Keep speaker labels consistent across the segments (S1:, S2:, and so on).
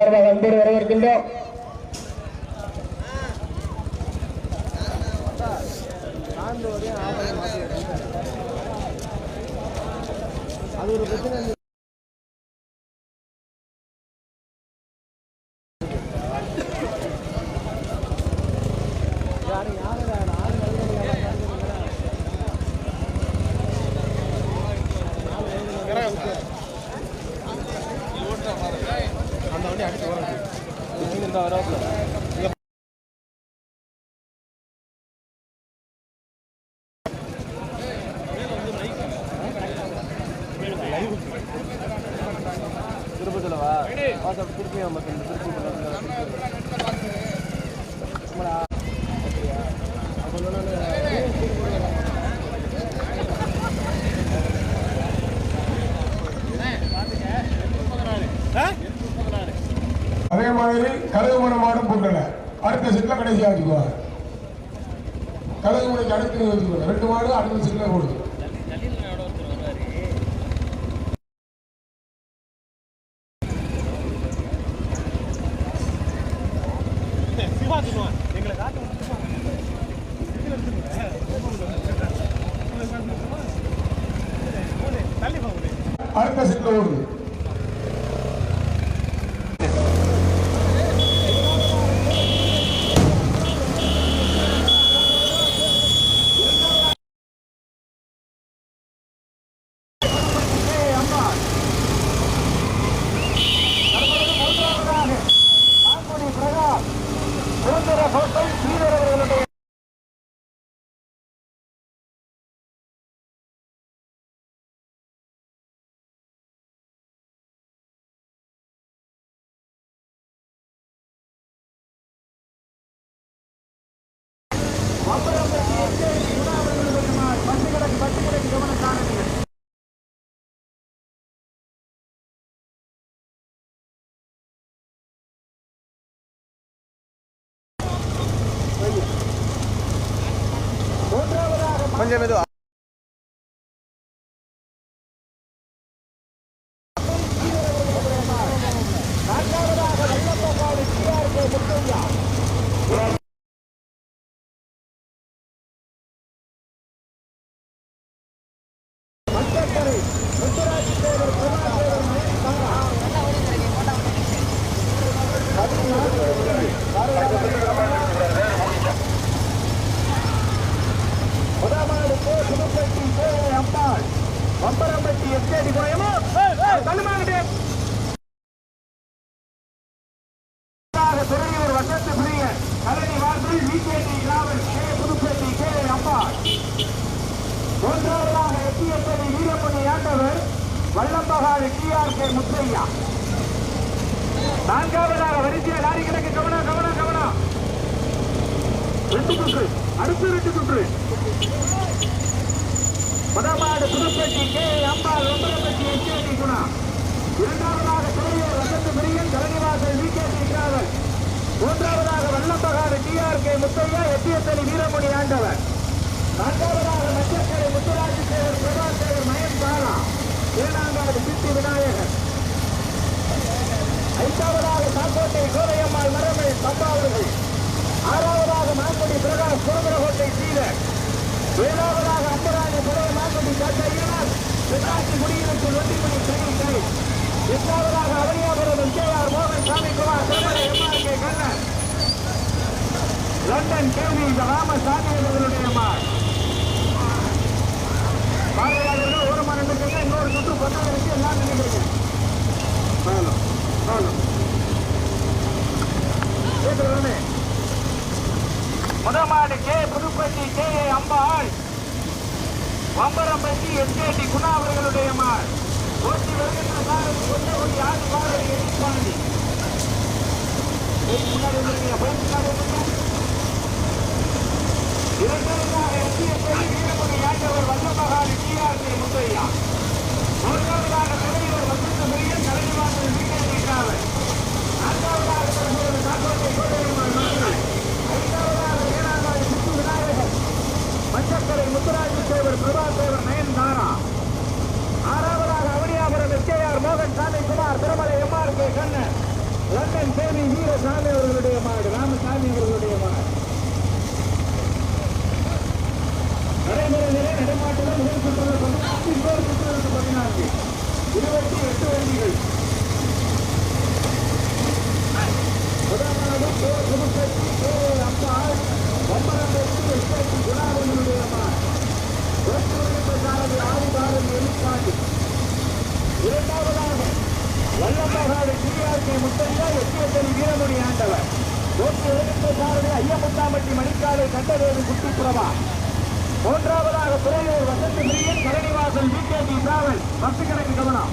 S1: அன்போடு வரவேற்கின்றோம்.
S2: பிரச்சனை அடுத்த செட்டில் கடைசியாக வச்சுக்குவாங்க கழுகு அடுத்து நீங்க ரெண்டு மாடு அடுத்த செட்டில் போடுது அடுத்த செட்டில் ஓடுது
S3: கொஞ்சம் மெதுவா
S4: வம்பரம்பட்டி எஸ்டேடி கோயமோ தள்ளுமாங்கட்டே துறையூர் வசத்து பிரியன் கலனி வாசல் விகேடி கிராவல் கே புதுப்பேட்டை கே அம்பாள் மூன்றாவதாக எட்டியப்படி வீரமணி ஆண்டவர் வல்லம்பகாடு டிஆர் கே முத்தையா நான்காவதாக வரிசையில் லாரி கிடக்கு கவனம் கவனம் கவனம் ரெண்டு சுற்று அடுத்து ரெண்டு சுற்று முதமாடு புதுப்பேட்டை கே அம்பாள் ஒன்பதப்பட்டி எஸ்டேடி குணா இரண்டாவதாக Thuraiyur Vasanth Priyan Kalanivasal V K travel மூன்றாவதாக வல்லம்பகாடு டிஆர் கே முத்தையா எட்டியத்தலி வீரமணி ஆண்டவர் நான்காவதாக மச்சக்கரை முத்துராஜி தேவர் பிரபா தேவர் மயம் தாரா ஏழாங்காவது சித்தி விநாயகர் கோட்டை சாக்கோட்டை கோதையம்மாள் மரமை சம்பாவர்கள் ஆறாவதாக மாங்குடி பிரகாஷ் குருபரகோட்டை சீரர் ஏழாவதாக அம்பராணி புலைய மாங்குடி சட்டையினர் தென்னாட்சி குடியிருப்பு ஒட்டிமணி சனி எட்டாவதாக அவனியாபுரம் கே ஆர் மோகன் Samikumar Thirumalai MR K Kannan. London கேள்வி ராமசாமி அவர்களுடைய மார் பார்வையாளர்கள் ஒரு மணி நிமிஷம் இன்னொரு சுற்று பத்தாயிரம் இருக்கு. எல்லாம் நினைக்கிறீங்க நானும் நானும் Muthamadu K Puduppatti K A Ambal. Vambarampatti SKD Guna அவர்களுடைய மாள் ஓட்டி வருகின்ற சாரதி கொண்டகுடி ஆதி பாரதி எதிர்பாண்டி முன்னாடி வந்துருக்கீங்க போய் முன்னாடி வந்துருக்கீங்க இரண்டாவதாக எஸ்டிஎஸ்ஐ வீரமணி ஆண்டவர் வசமகாரி டிஆர்பி முத்தையா மூன்றாவதாக தலைவர் வசந்த பெரியன் கலைவாசல் விகேடி டிராவல் நான்காவதாக தற்போது சாக்கோட்டை கோட்டையம்மாள் மக்கள் ஐந்தாவதாக ஏழாவது சித்து விநாயகர் மச்சக்கரை முத்துராஜு தேவர் பிரபா தேவர் நயன் தாரா. ஆறாவதாக அவனியாபுரம் எஸ்கேஆர் மோகன் Sami Kumar Thirumalai MR K Kannan London சேவி Veerasamy அவர்களுடைய மாடு ராமசாமி அவர்களுடைய மாடு. நடைமுறையிலே நிலை முதல் சுற்றுல பதினான்கு இன்னொரு சுற்றுலுக்கு பதினான்கு. இருபத்தி எட்டு வண்டிகள். முதலாவது கே புதுப்பட்டி கே அம்பாள் ஒன்பதாம் எஸ்ஐடி குணாவனுடைய மாடு சாரதி ஆதிபாரதி எலிப்பாண்டி இரண்டாவதாக வல்லம்பகாடு டிஆர்கே முத்தையா எட்டியத்தனி வீரமணி ஆண்டவர். நூற்றி எழுபத்தி சாரதி ஐயமுத்தாம்பட்டி மணிக்காலை கண்டவேறு குட்டிப்புறவா மூன்றாவதாக துறையூர் வசந்த பிரியன் கரணிவாசன் பிகேடி டிராவல் பத்து கணக்கு கவனம்.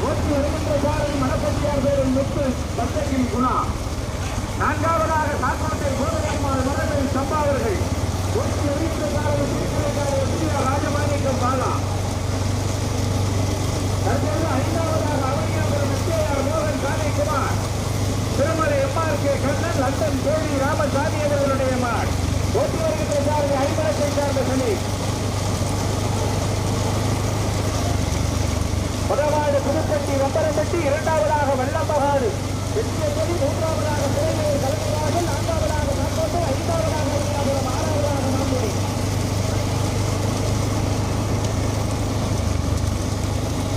S4: நூற்றி எழுபத்தி சாரதி மணப்பட்டியார் பேரில் முத்து பத்தகிரி குணா. நான்காவதாக சாக்கோட்டை கோதரம்மாள் மரபில் சம்பாவர்கள் நூற்றி எழுபத்தி சாரதி திருக்கலைக்காரர் ராஜமாணிக்கம் பாலா. தற்போது ஐந்தாவதாக அவர் மோகன் திருமலை எம்ஆர்கே கண்ணன் லண்டன் தேவி ராமசாமி அவர்களுடைய மார். ஓட்டி வருகின்ற சாரதி ஐம்பலத்தை சார்ந்த சனி. முதலாவது புதுப்பட்டி வம்பரம்பட்டி இரண்டாவதாக வெள்ளம்பகாடு எட்டியபடி மூன்றாவதாக மூன்றாவது கலைஞராக நான்காவதாக நான்கோட்டை ஐந்தாவதாக அவனியாபுரம் ஆறாவதாக மாம்புடி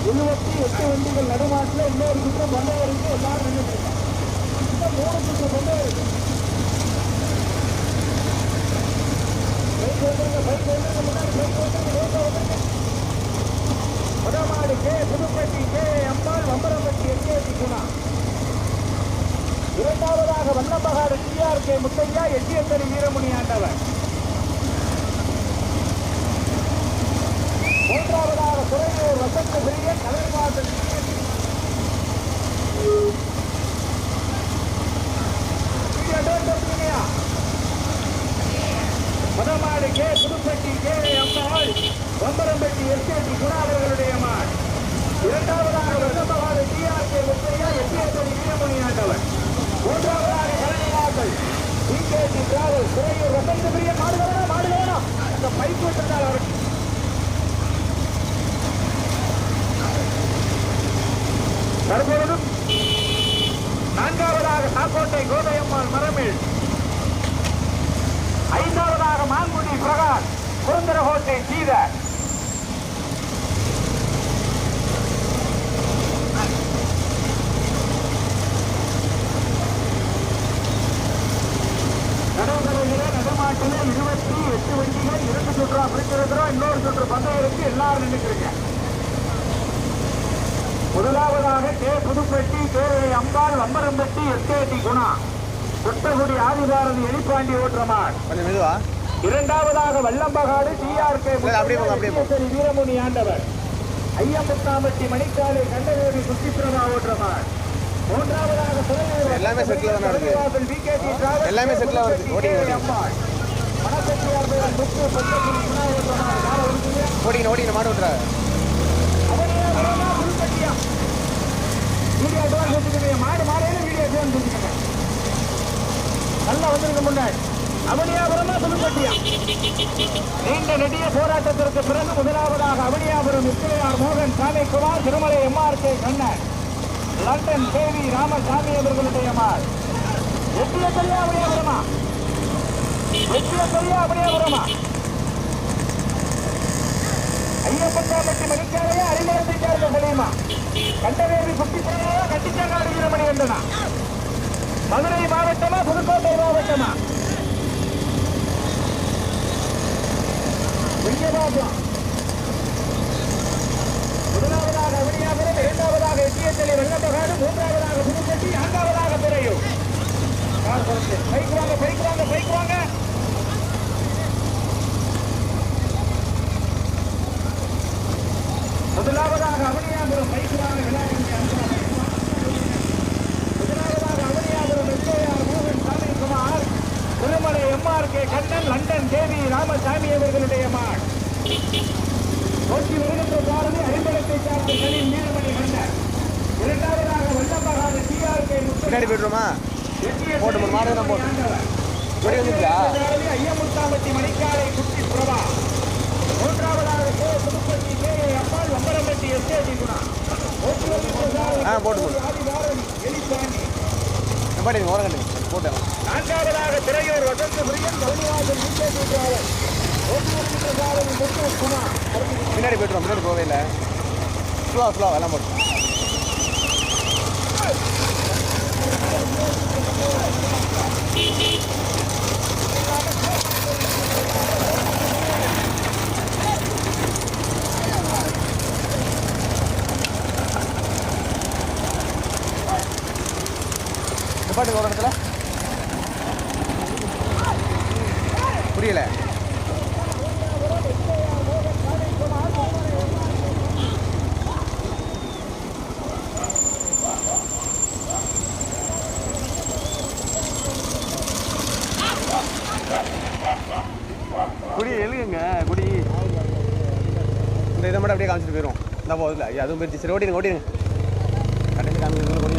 S4: இருபத்தி எட்டு வண்டிகள் நடுமாட்டில் இன்னொரு சுற்றம் கொண்டே இருக்கு எல்லாரும் நின்றுட்டு இருக்காங்க. இன்னும் மூணு சுற்றம் கொண்டே இருக்கு பைக் வந்துருங்க பைக் வந்துருங்க முன்னாடி பைக் வந்துருங்க ரோட்டை வந்துருங்க Muthamadu K Puduppatti K Ambal Vambarampatti SKP Guna இரண்டாவதாக வண்ணம்பகாடு டிஆர் கே முத்தையா எட்டியத்தனி வீரமுனி ஆண்டவர் மூன்றாவதாக Thuraiyur Vasantha Priyan Kalaivasal Mathamadu K Puduppatti K Ammal Vambarampatti SKP Guna அவர்களுடைய மாள் இரண்டாவதாக வசந்தமாடு டிஆர் கே முத்தையா எட்டியத்தனி வீரமணி ஆண்டவர் மூன்றாவதாக கலைவாசல் பிகேடி டிராவல் துறையூர் வசந்த பிரியன் மாடு வேணாம் மாடு வேணாம் அந்த பைப் விட்டுருந்தால் அவருக்கு தற்பொழுது நான்காவதாக சாக்கோட்டை கோதையம்மாள் மரமில் ஐந்தாவதாக மான்குடி பிரகாஷ் குருந்தரகோட்டை சீதர். நடுமாட்டில் இருபத்தி எட்டு வண்டிகள் இரண்டு சுற்றா பிடிச்சிருக்கிறோம் இன்னொரு சுற்று பந்தயம் இருக்கு எல்லாரும் நின்றுக்கிறீங்க முதலாவதாக கே புதுப்பட்டி கேரளை அம்பாள் வம்பரம்பட்டி எஸ்கேடி குணா புத்தகுடி ஆதிபாரதி எலிப்பாண்டி ஓற்றமாள்
S3: கொஞ்சம் மெதுவா
S4: இரண்டாவதாக வல்லம்பகாடு டிஆர்கே. வீரமுனி ஆண்டவர் ஐயமுத்தாம்பட்டி மணிக்காலை கண்டவேரி சுத்திப்பிரமா ஓற்றமாள் மூன்றாவதாக
S3: எல்லாமே settle தானே எல்லாமே ஆ வருது.
S4: புதுப்பட்டி
S3: ஓடிங்க ஓடிங்க மாடு விட்றா
S4: அவனே வரமா வீடியோ அட்வான்ஸ் வச்சுக்கோங்க மாடு மாடையில வீடியோ அட்வான்ஸ் வச்சுக்கோங்க நல்லா வந்திருக்க முன்னாடி அவனியாபுரமா புதுப்பட்டியா நீண்ட நெடிய போராட்டத்திற்கு பிறகு முதலாவதாக அவனியாபுரம் எஸ்ஐஆர் மோகன் Samikumar Tirumalai MR K Kannan London Devi Ramasamy அவர்களுடைய மாள் எட்டிய சரியா அவனியாபுரமா அவனியாபுரமா ஐயப்பட்டாம்பட்டி மணிக்காரையா அறிமுகத்தை சேர்ந்த சலீமா கண்டவேரி சுட்டி போனாவா கட்டிச்சாங்காடு வீரமணி வந்தனா மதுரை மாவட்டமா புதுக்கோட்டை மாவட்டமா விஜயபாபம் முதலாவதாக அவனியாபுரம் இரண்டாவதாக எட்டியத்தலை வெள்ளப்பகாடு மூன்றாவதாக புதுப்பட்டி நான்காவதாக பிறையூர். பைக் வாங்க பைக் வாங்க பைக் வாங்க முதலாவதாக அவனியாபுரம் பைக்குவாங்க முதலாவதாக அவனியாபுரம் எஸ்ஐஆர் மோகன் Samikumar Tirumalai MR K Kannan London Devi Ramasamy அவர்களுடைய மாள் நோக்கி வருகின்ற சாரதி ஐம்பலத்தை சார்ந்த கலின் வீரமணி கண்ணன் இரண்டாவதாக வல்லம்பகாத டிஆர் கே
S3: பின்னாடி போட்டு மூணு மாடு போட்டு. மணி வந்துருக்கா
S4: ஐயமுத்தாம்பட்டி மணிக்காலை குட்டி புறவா மூன்றாவதாக கே புதுப்பட்டி கே அம்பாள் ஒம்பரம்பட்டி எஸ்டேஜி குணா
S3: ஆ போட்டு
S4: போட்டு. எப்பாடி ஓரங்கண்டு போட்டு.
S3: நான்காவதாக திரையூர் வசந்த பிரியன் கவுனிவாசன் பிஜேபி டிராவல்
S4: பின்னாடி போயிட்டு பின்னாடி போவே இல்லை ஸ்லோ ஸ்லோ எல்லாம் போட்டு. Hee hee! அப்படியே காமிச்சிட்டு போயிடும் இந்த போதில் அதுவும் போயிடுச்சு சரி ஓட்டிடுங்க ஓட்டிடுங்க. கடையில் காமிச்சு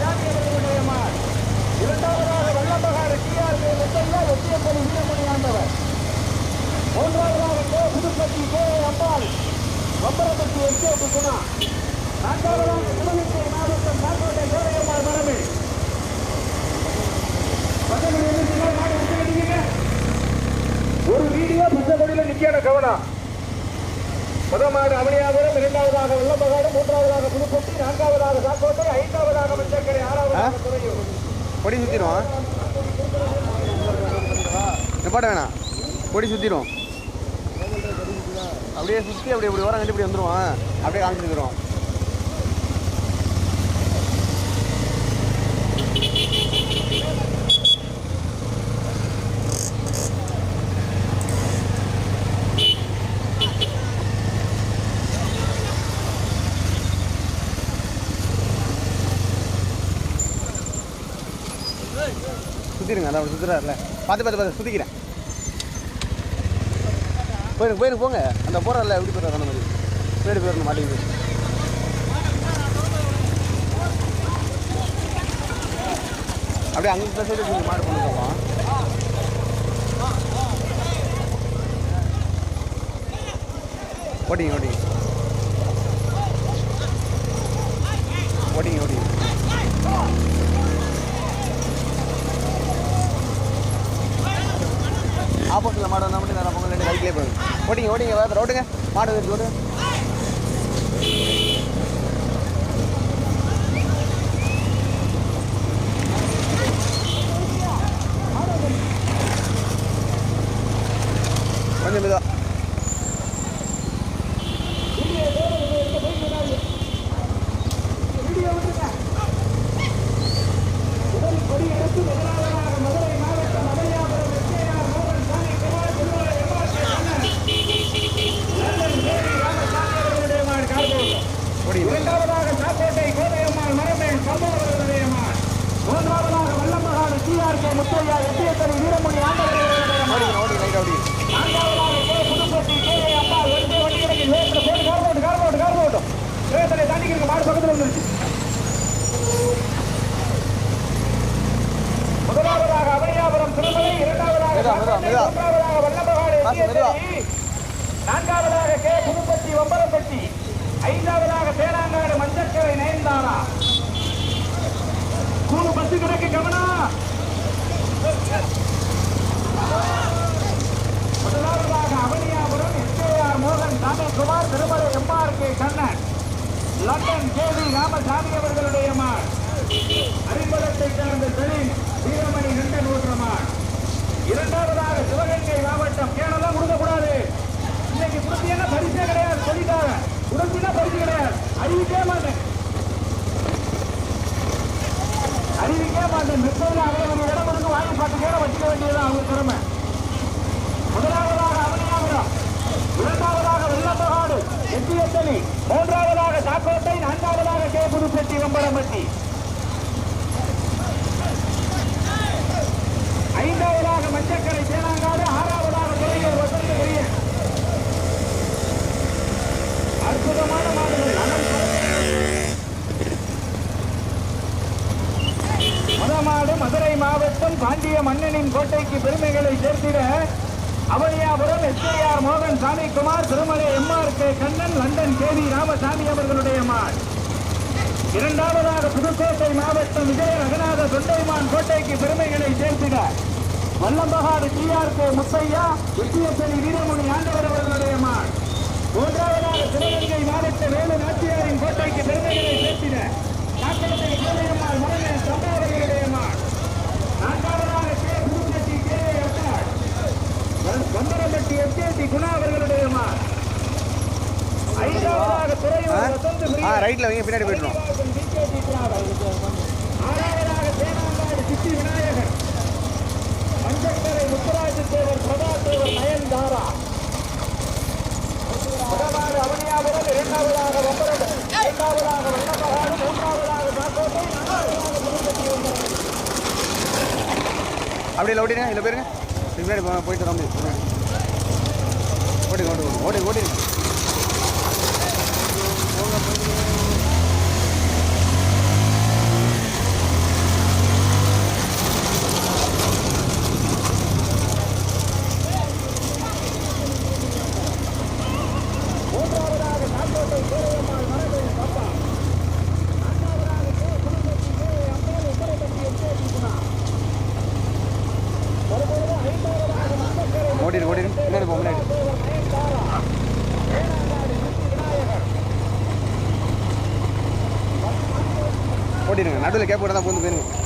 S4: சுற்றிடுங்க அதான் அவர் சுற்றுறாருல பார்த்து பார்த்து பார்த்து சுற்றிக்கிறேன் போயிடுங்க போயிடுங்க போங்க. அந்த போகிறாரில்ல எப்படி போகிறாரு அந்த மாதிரி? போயிட்டு போயிடணும் மாட்டேங்குது அப்படியே அங்கே பேசிட்டு நீங்கள் மாடு கொண்டு போவோம். ஓட்டிங்க ஓட்டிங்க ஓட்டிங்க ஓட்டிங்க
S3: போயிடும் ஓட்டிங்க ஓட்டிங்க ரோட்டுங்க மாடு வச்சு ஓட்டுங்க கொஞ்சம் மெதுவா ஓடிங்க
S4: இரண்டாவதாக சாக்கோட்டை கோதையம்மாள் மரமேல் சம்பவர்களுடையம்மாள் மூன்றாவதாக வல்லமகாடு டிஆர்கே முத்தையா எட்டியத்தனி வீரமணி ஆண்டவர்களுடையம்மாள்
S3: ஓடிங்க ஓடிங்க லைட்டாக ஓடிங்க
S4: நான்காவதாக கே புதுப்பட்டி கே அம்மாள் வந்து வண்டி கிடைக்கு வேத்துல போட்டு கார் போட்டு கார் போட்டு கார் போட்டு வேத்தனை தாண்டிக்கிறீங்க மாடு பக்கத்தில் வந்துருச்சு முதலாவதாக அபனியாபுரம் திருமலை இரண்டாவதாக
S3: மெதுவா, மெதுவா, மெதுவா.
S4: மூன்றாவதாக வல்லமகாடு
S3: வாசு, மெதுவா.
S4: எட்டியத்தனி நான்காவதாக கே புதுப்பட்டி ஒம்பரப்பட்டி ஐந்தாவதாக தேனாங்காடு மஞ்சக்கரை நயன்தாரா? மூணு பத்து கணக்கு கவனா? முதலாவதாக அவனியாபுரம் எஸ்கேஆர் மோகன் Ramakumar Tirumalai MR K Kannan London K V Ramasamy அவர்களுடைய மார். அறிமுகத்தை சார்ந்த செலின் வீரமணி நண்டன் ஊற்றமார் இரண்டாவதாக சிவகங்கை மாவட்டம் கேனெல்லாம் கொடுக்கக்கூடாது இன்னைக்கு குடுத்தீங்கன்னா பரிசே கிடையாது சொல்லிட்டாங்க. குடுத்தினா பரிசு அறிவிக்கவே மாட்டேன். அறிவிக்கவே மாட்டேன். மெத்தடில் அவங்க இடம் கொடுத்து வாங்கி பத்து பேரை வச்சுக்க வேண்டியது அவங்க திறமை. முதலாவதாக அவனியாபுரம் இரண்டாவதாக வெள்ளம்பகாடு எட்டியத்தனி மூன்றாவதாக சாக்கோட்டை நான்காவதாக கே. புதுப்பட்டி வெம்பரம்பட்டி. ஐந்தாவதாக மஞ்சக்கரை தேனாங்காடு ஆறாவதாக துறையூர் வசந்த பெரியன் அற்புதமான மாடுகள் அனல் மதமாடு மதுரை மாவட்டம் பாண்டிய மன்னனின் கோட்டைக்கு பெருமைகளை சேர்த்திட Avaniyapuram SKR Samikumar Tirumalai MR K Kannan London K V Ramasamy அவர்களுடைய மாள் இரண்டாவதாக புதுக்கோட்டை மாவட்டம் விஜய ரகுநாத தொண்டைமான் கோட்டைக்கு பெருமைகளை சேர்த்திட வல்லம்பகாடு டிஆர் கே முத்தையா எட்டியத்தனி வீரமணி ஆண்டவர் அவர்களுடைய மாள் மூன்றாவதாக சிவகங்கை மாவட்ட வேலு நாச்சியாரின் கோட்டைக்கு பெருமைகளை சேர்த்தின காக்கோட்டை கோதையம்மாள் மரணன் சம்பாவர்களுடைய மாள் நான்காவதாக கே புதுப்பட்டி கே எட்டாள் வந்தரப்பட்டி எஸ்கேடி குணா அவர்களுடைய மாள் ஐந்தாவதாக துறையூர்
S3: ஆ? ரைட்டில் வைங்க பின்னாடி போயிட்டுரும்
S4: ஆறாவதாக சித்தி விநாயகர். மஞ்சக்கரை முத்துராஜ தேவர் பிரபா தேவர் நயன்தாரா முதலாவது அவனியாபுரம் இரண்டாவதாக வம்பரம் ஐந்தாவதாக வண்ணமகாடு மூன்றாவதாக ஒன்பது
S3: அப்படியே ஓட்டிடுங்க இல்லை போயிருங்க. பின்னாடி போயிட்டு வர ஓடி ஓடி ஓடிங்க
S4: மூன்றாவதாக சாக்கோட்டை சூரியம்மாள் மரபு பப்பா நான்காவதாக K Puduppatti K Ambal Upparappatti SKD Guna தற்பொழுது ஐந்தாவதாக மஞ்சக்கரை
S3: ஓடிடு ஓடிடு பின்னாடி போ முன்னாடி
S4: தேவர் நயன்தாரா தேனாங்காடு சித்தி விநாயகர்
S3: ஓடிடுங்க நடுவில் கேப் போட்டால் தான் பூந்து போயிருங்க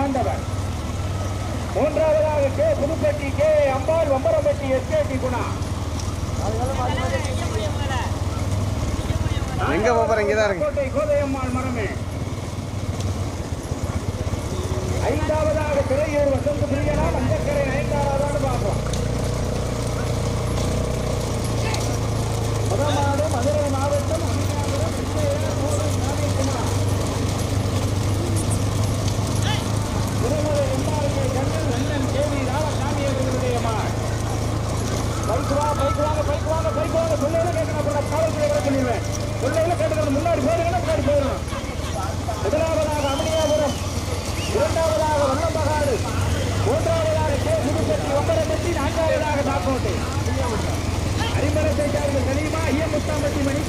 S4: சார்ந்தவர் மூன்றாவதாக K. Puduppatti K. Ambal Vambarappatti SK D. Guna. எங்க
S3: போறீங்க? கோட்டை கோதையம்மாள் மரமே. ஐந்தாவதாக துறையூர்
S4: வசந்த பிரியனா வந்தக்கரை ஐந்தாவதாக பார்ப்போம். முதல் மாடு மதுரை மாவட்டம் அமீனாபுரம் கிருஷ்ணகிரி நாகேஸ்வரன் அண்ணன் கே வி ராமசாமி அவர்களுடைய
S3: மான். பைக்
S4: வா பைக் வாங்க பைக் வாங்க பைக் வாங்க. சொல்லையில கேட்கணும் அப்புறம் காவல்துறை கூட சொல்லிடுவேன். சொல்லையில கேட்டுக்கணும் முன்னாடி போயிருக்கணும் முன்னாடி போயிடணும் முதலாவதாக அமனியாபுரம் இரண்டாவதாக வல்லம்பகாடு மூன்றாவதாக கே. புதுப்பட்டி ஒன்பதம்பட்டி நான்காவதாக தாக்கோட்டை. அரிமரத்தை சார்ந்த கனிமா ஐயமுத்தாம்பட்டி மணி.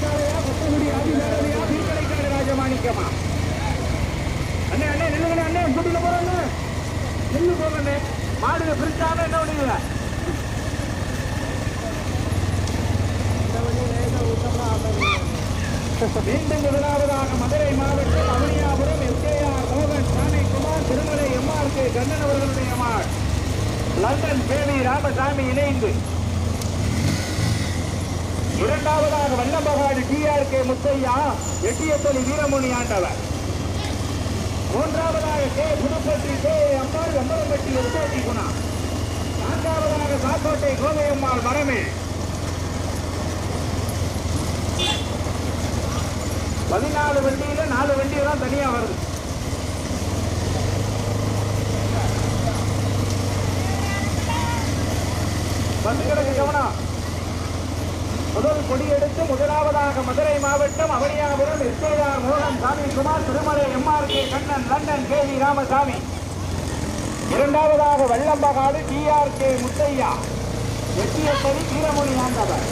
S4: மாடுங்க பிரிச்சாம என்ன பண்ணுவீங்க மீண்டும் முதலாவதாக மதுரை மாவட்டம் அவனியாபுரம் எஸ்கேஆர் மோகன் சாமிக்குமார் திருமலை எம்ஆர் கே கண்ணன் அவர்களுடைய மார் லண்டன் பேவி ராமசாமி இணைந்து. இரண்டாவதாக வல்லம்பகாடு டிஆர் கே முத்தையா எட்டியத்தொலி வீரமணி ஆண்டவர். மூன்றாவதாக கே புதுப்பட்டி கே அம்மாள் அம்பலப்பட்டி உத்தோட்டி குணா நான்காவதாக சாக்கோட்டை கோவையம்மாள் மரமே. பதினாலு வண்டியில நாலு வண்டி தான் தனியா வருது. பஸ் கிடக்கு கவனம். முதல் கொடி எடுத்து முதலாவதாக மதுரை மாவட்டம் அவனியாபுரம் எஸ்கேஆர் மோகன் Samikumar Tirumalai MR K Kannan London K V Ramasamy. இரண்டாவதாக வெள்ளம்பகாடு டிஆர் கே முத்தையா. எட்டியத்தடி வீரமணி ஆண்டவர்.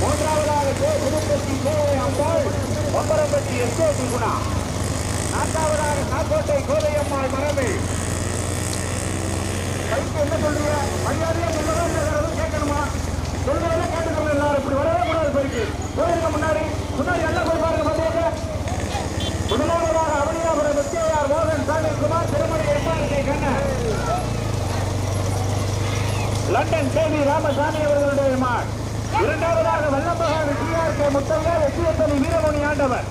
S4: மூன்றாவதாக K Puduppatti K Ambal Ombarampatti SKD Guna நான்காவதாக காக்கோட்டை கோதையம்மாள் மரபு. பைக்கு என்ன சொல்றீங்க? மரியாதையா கேட்கணுமா? சொல்றதெல்லாம் கேட்டுக்கணும் எல்லாரும் இப்படி வரவே கூடாது பைக்கு போயிருங்க முன்னாடி முன்னாடி எல்லாம் போய் பாருங்க மத்தியாக முதலாவதாக அவனியாபுரம் எஸ்கேஆர் மோகன் Sami Kumar Thirumani MRK Kannan London KV Ramasamy அவர்களுடைய மார் இரண்டாவதாக வல்லம்பகாடு டிஆர் கே முத்தையா வெற்றியத்தனி வீரமணி ஆண்டவர்.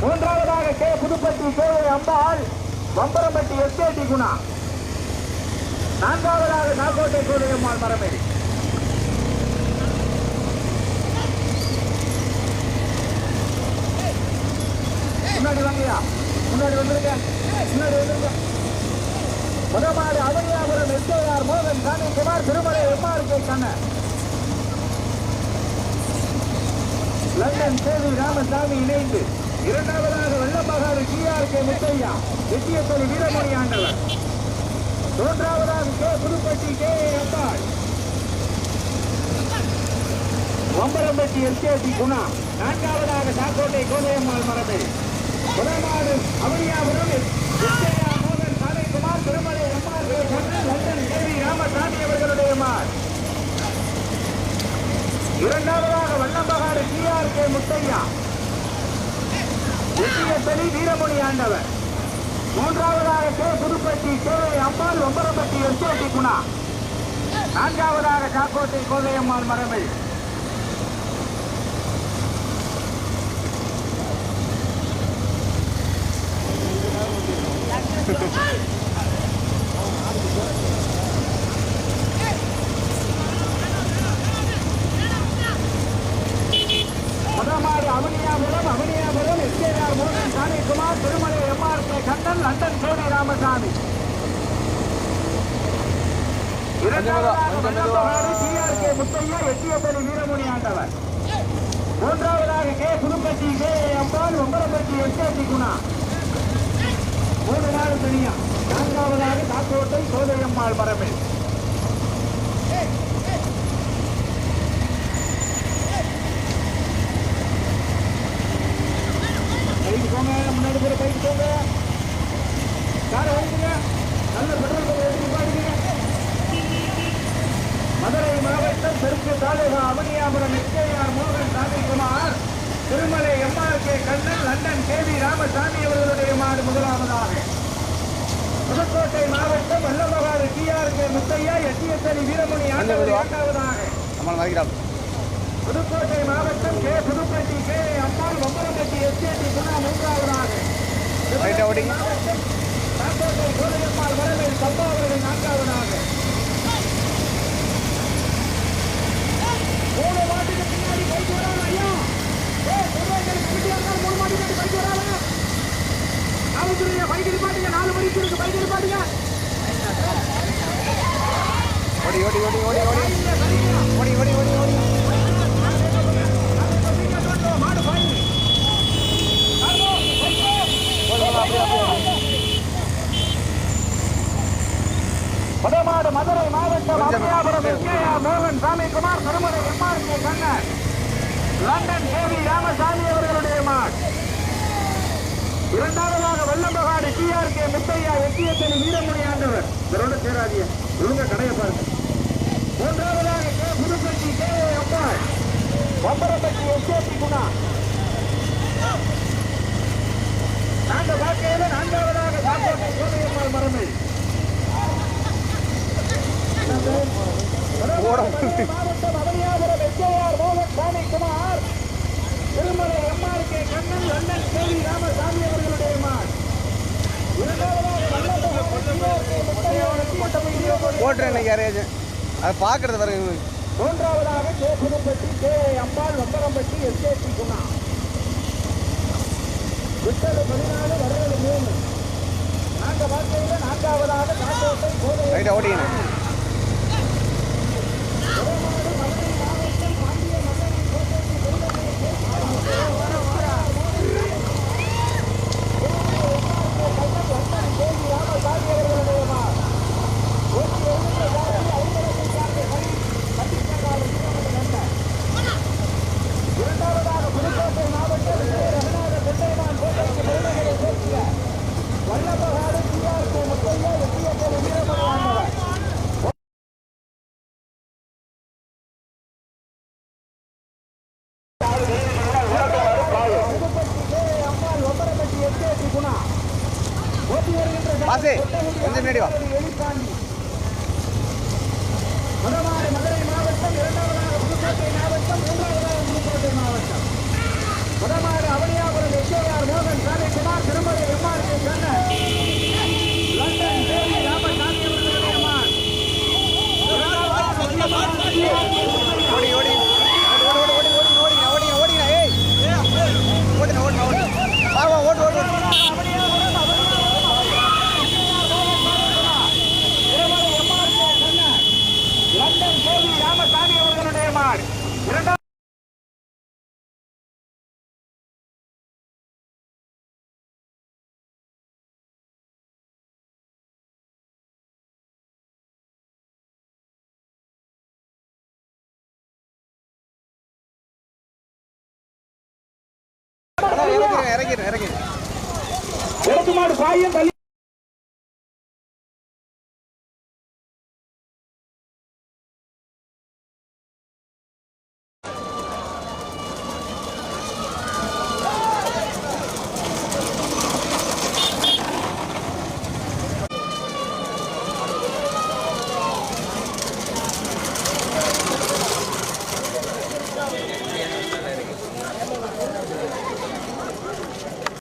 S4: மூன்றாவதாக K Puduppatti K Ambal Vambarampatti SKD Guna. நான்காவதாக நாகோட்டை கோதையம்மாள் மரமேடி முன்னாடி வாங்கயா முன்னாடி வந்திருக்கேன். முன்னாடி வந்துருங்க முதமாடு அவனியாபுரம் எஸ்கேஆர் மோகன் Samikumar Tirumalai MR K Kannan. London சேவி Ramasamy இணைந்து இரண்டாவதாக வெள்ளமகாடு டிஆர் கே முத்தையா எட்டியத்தொழி வீரமணி ஆண்டவர். மூன்றாவதாக K Puduppatti K அப்பாள் Ombarampatti SKP Guna. நான்காவதாக சாக்கோட்டை கோதையம்மாள் மரபை. முதலாவது அவனியாபுரம் எஸ்கேஆர் மோகன் Salaikumar Tirumalai MR K Kannan London KV Ramasamy அவர்களுடைய மார். இரண்டாவதாக வண்ணம்பகாடு டிஆர் கே முத்தையா. எட்டியத்தலி வீரமணி ஆண்டவர். மூன்றாவதாக K Puduppatti K Ammal Ombarappatti SKD Guna. நான்காவதாக காக்கோட்டை கோதையம்மாள் மரமை முதமாடு அவனியாபுரம் அவனியாபுரம் எஸ்கேஆர் மோகன் Samikumar Tirumalai MR K Kannan London Ramasamy. இரண்டாவதாக வண்ணம்பகாடு டிஆர்கே முத்தையா எட்டியப்பள்ளி வீரமணி ஆண்டவர். மூன்றாவதாக K Puduppatti K Ambal Ombarappatti SKD Guna மூணு நான்காவதாக காக்கோட்டை சோதையம்மாள் மரமே. போங்க முன்னாடி போற போங்க. நல்ல பெட்ரோல் மதுரை மாவட்டம் தெற்கு தாலுகா அவனியாபுரம் எஸ்கேஆர் மோகன் Samikumar Tirumalai MR K Kannan London K V Ramasamy அவர்களுடைய மாடு முதலாவதாக. புதுக்கோட்டை மாவட்டம் Vallamakaru T R K Muthaiah Ettiyathari Veeramani
S3: ஆண்டவராக
S4: புதுக்கோட்டை மாவட்டம் K Puduppatti K Ammal Ombarampatti SAD Guna மூன்றாவதாக. மாவட்டம் காக்கோட்டை கோதையம்மாள் வரவில் சம்பாவர்கள் நான்காவதாக. மாவட்டம் Avaniyapuram SAR Mohansami Kumar Tirumalai MR K. Kannan அண்ணன் கேவி ராமசாமி அவர்களுடைய மான்
S3: போட்டுறேன் யாரையாச்சும். அதை பார்க்கறது பாருங்க
S4: மூன்றாவதாக K. Puduppatti K. Ambal Vambarampatti SAP Kumar விட்டது பதினாலு வரவேறு மூணு நாங்கள் பார்க்கையில் நான்காவதாக காட்டோட்டை கோதை ஓட்டிங்க